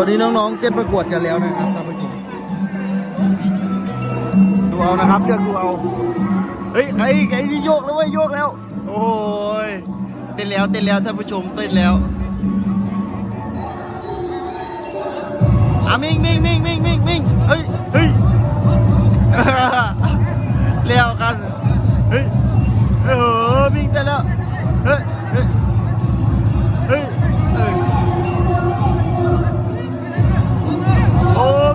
ตอนนี้น้องๆเต้นประกวดกันแล้วนะครับท่านผู้ชมดูเอานะครับเลือกดูเอาเฮ้ยไอ้ไอ้ที่โยกแล้วเว้ยโยกแล้ว โอ้ยเต้นแล้วเต้นแล้วท่านผู้ชมเต้นแล้วอะมิงมิงมิงมิงมิงมิงเฮ้ยเฮ้ยเลี้ยวกันเฮ้ยเออมิงเต้นแล้วเฮ้ย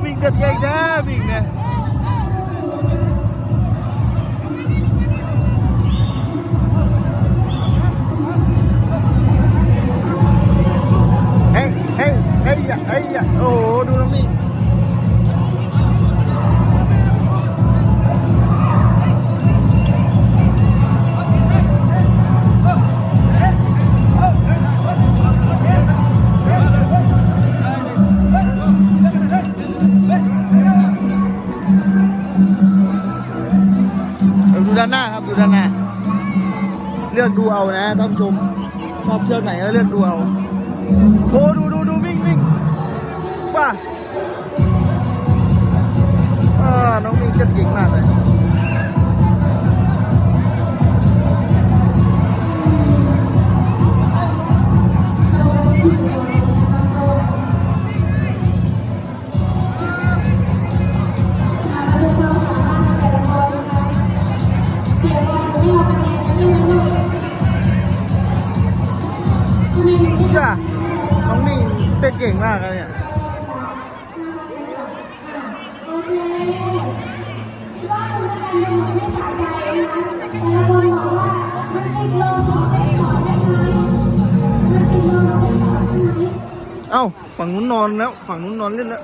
โอ้มิงเด้านหน้าครับ ดูด้านหน้า เลือกดูเอานะท่านผู้ชม ชอบเชือกไหนก็เลือกดูเอาโอ้ดู ก่งมากเลยเนี่ยเอ้า ฝั่งนู้นนอนแล้ว ฝั่งนู้นนอนเล่นแล้ว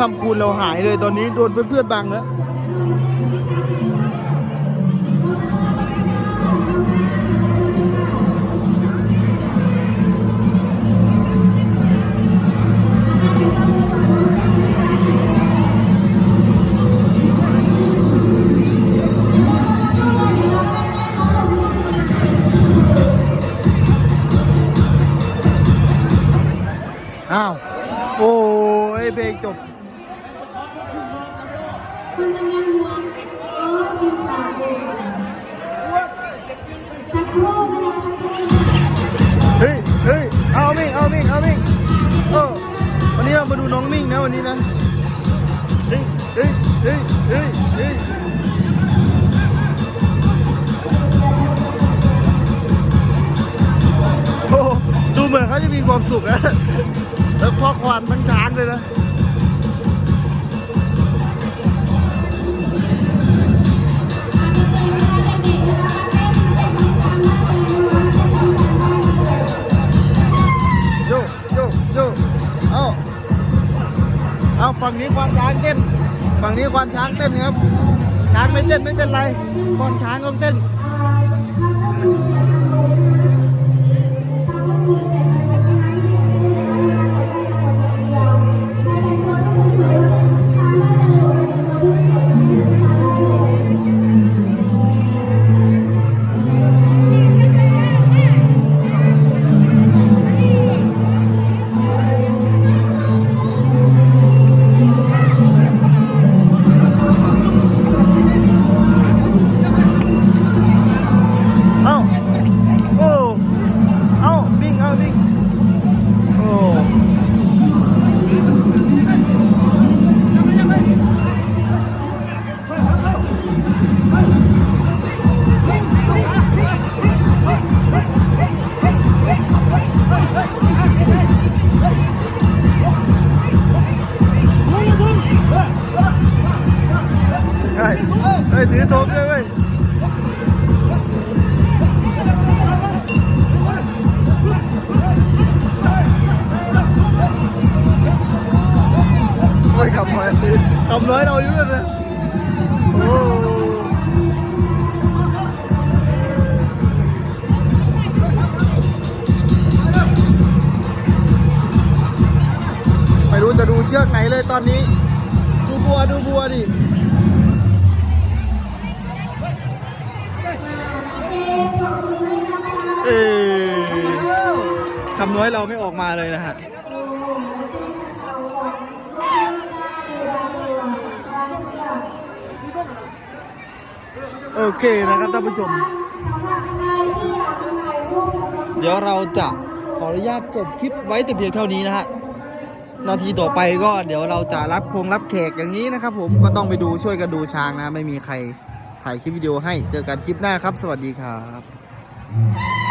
คำคูณเราหายเลยตอนนี้โดนเพื่อนๆบังแล้วอ้าว โอ้ยเพลงจบ คุณกำลังห่วงโอ้ยพิมพ์ปากเลยสักครู่นะคะสักครู่เฮ้ยเฮ้ยเอามิ่งเอามิ่งเอามิ่งเออวันนี้เรามาดูน้องมิ่งนะวันนี้นะเฮ้ยเฮ้ยเฮ้ยเฮ้ยเฮ้ยโอ้โหดูเหมือนเขาจะมีความสุขนะ แล้วพ่อควานทั้งช้างเลยนะ นี้ควานช้างเต้น ฝั่งนี้ควานช้างเต้นครับ ช้างไม่เต้นไม่เป็นไรควานช้างต้องเต้น อ้ยขับน้อยขับน้อยเราอยู่เลยนะโอ้รู้จะดูเชือกไหนเลยตอนนี้ ดูบัวดูบัวดิเออคำน้อยเราไม่ออกมาเลยนะฮะ โอเคนะครับท่านผู้ชม เดี๋ยวเราจะขออนุญาตจบคลิปไว้แต่เพียงเท่านี้นะฮะนาทีต่อไปก็เดี๋ยวเราจะรับคงรับแขกอย่างนี้นะครับ ผมก็ต้องไปดูช่วยกันดูช้างนะ ไม่มีใครถ่ายคลิปวิดีโอให้เจอกันคลิปหน้าครับ สวัสดีครับ